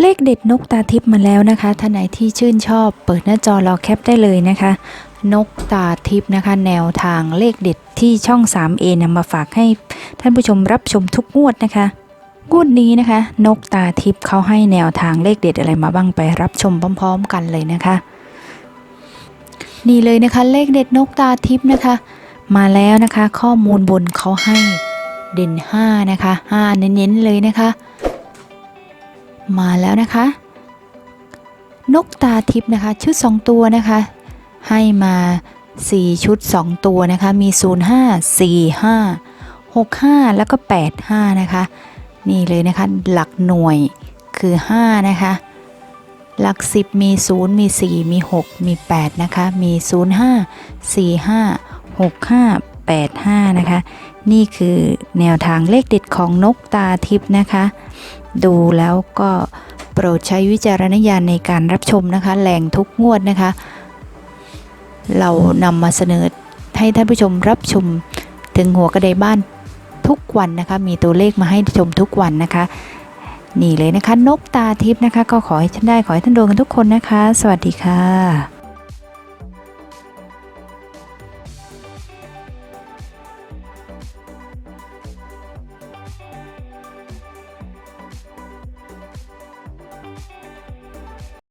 เลขเด็ดนกตาทิพย์มาแล้วนะคะท่านไหนที่ชื่นชอบ เปิดหน้าจอรอแคปได้เลยนะคะ นกตาทิพย์นะคะ แนวทางเลขเด็ดที่ช่อง 3A นำมาฝากให้ท่านผู้ชมรับชมทุกงวดนะคะงวดนี้นะคะ นกตาทิพย์เขาให้แนวทางเลขเด็ดอะไรมาบ้างไปรับชมพร้อม ๆ กันเลยนะคะ นี่เลยนะคะ เลขเด็ดนกตาทิพย์นะคะ มาแล้วนะคะ ข้อมูลบนเขาให้เด่น 5 นะคะ 5 เน้นๆเลยนะคะ มาแล้วนะคะ นกตาทิพย์นะคะ ชุด 2 ตัวนะคะ ให้มา 4 ชุด 2 ตัวนะคะ มี 05 45 65 แล้วก็ 85 นะคะ นี่เลยนะคะ หลักหน่วยคือ 5 นะคะ หลัก 10 มี 0 มี 4 มี 6 มี 8 นะคะ มี 05 45 65 85 นะคะ นี่คือแนวทางเลขเด็ดของนกตาทิพย์นะคะ ดูแล้วก็โปรดใช้วิจารณญาณในการรับชมนะคะแหล่งทุกงวดนะคะ เรานำมาเสนอให้ท่านผู้ชมรับชมถึงหัวกระไดบ้านทุกวันนะคะ มีตัวเลขมาให้ชมทุกวันนะคะ นี่เลยนะคะ นกตาทิพย์นะคะ ก็ขอให้ท่านได้ขอให้ท่านโดนกันทุกคนนะคะ สวัสดีค่ะ